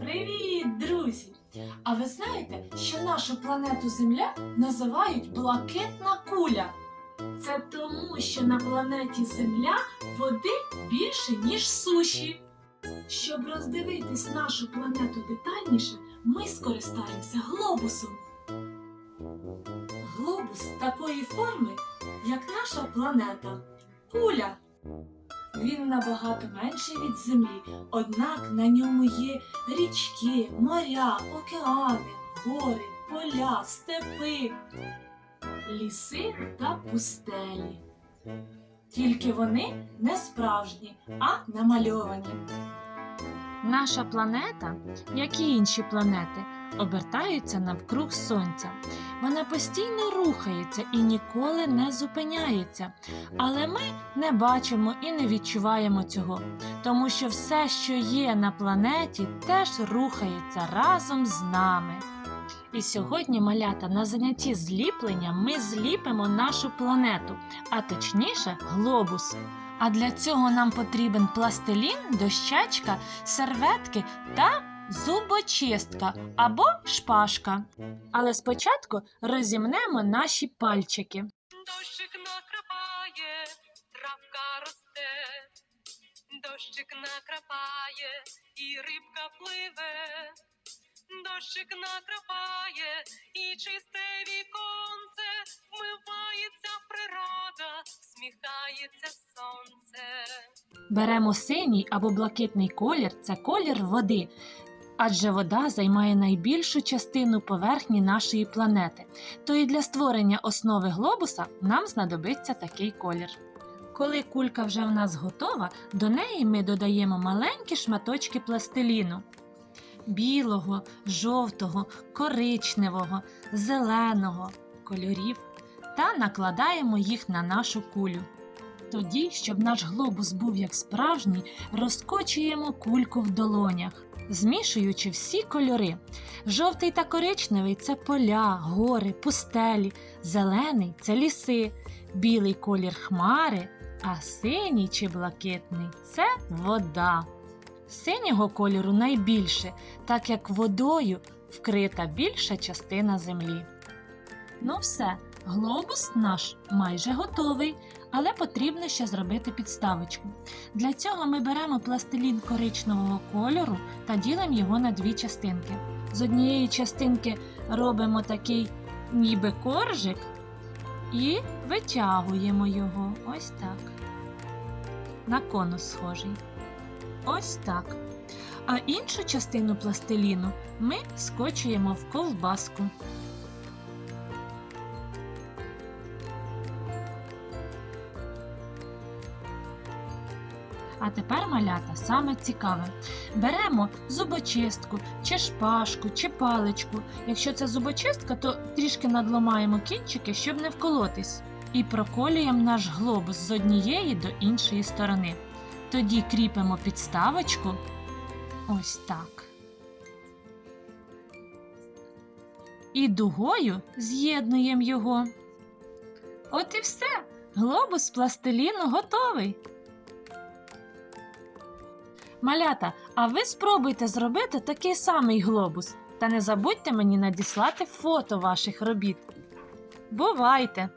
Привіт, друзі! А ви знаєте, що нашу планету Земля називають блакитна куля? Це тому, що на планеті Земля води більше, ніж суші. Щоб роздивитись нашу планету детальніше, ми скористаємося глобусом. Глобус такої форми, як наша планета куля. Він набагато менший від Землі, однак на ньому є річки, моря, океани, гори, поля, степи, ліси та пустелі. Тільки вони не справжні, а намальовані. Наша планета, як і інші планети, обертаються навкруг Сонця. Вона постійно рухається і ніколи не зупиняється. Але ми не бачимо і не відчуваємо цього, тому що все, що є на планеті, теж рухається разом з нами. І сьогодні, малята, на занятті зліплення ми зліпимо нашу планету, а точніше глобус. А для цього нам потрібен пластилін, дощечка, серветки та зубочистка або шпажка. Але спочатку розімнемо наші пальчики. Дощик накрапає, травка росте, дощик накрапає, і рибка пливе, дощик накрапає, і чисте віконце, вмивається природа, сміхається сонце. Беремо синій або блакитний колір це колір води. Адже вода займає найбільшу частину поверхні нашої планети. То і для створення основи глобуса нам знадобиться такий колір. Коли кулька вже в нас готова, до неї ми додаємо маленькі шматочки пластиліну білого, жовтого, коричневого, зеленого кольорів та накладаємо їх на нашу кулю. Тоді, щоб наш глобус був як справжній, розкочуємо кульку в долонях, змішуючи всі кольори. Жовтий та коричневий це поля, гори, пустелі, зелений це ліси, білий колір хмари, а синій чи блакитний це вода. Синього кольору найбільше, так як водою вкрита більша частина землі. Ну все, глобус наш майже готовий, але потрібно ще зробити підставочку. Для цього ми беремо пластилін коричневого кольору та ділимо його на дві частинки. З однієї частинки робимо такий ніби коржик і витягуємо його ось так. На конус схожий. Ось так. А іншу частину пластиліну ми скочуємо в ковбаску. А тепер малята саме цікаве. Беремо зубочистку, чи шпажку, чи паличку. Якщо це зубочистка, то трішки надломаємо кінчики, щоб не вколотись. І проколюємо наш глобус з однієї до іншої сторони. Тоді кріпимо підставочку ось так. І дугою з'єднуємо його. От і все. Глобус пластиліну готовий. Малята, а ви спробуйте зробити такий самий глобус. Та не забудьте мені надіслати фото ваших робіт. Бувайте!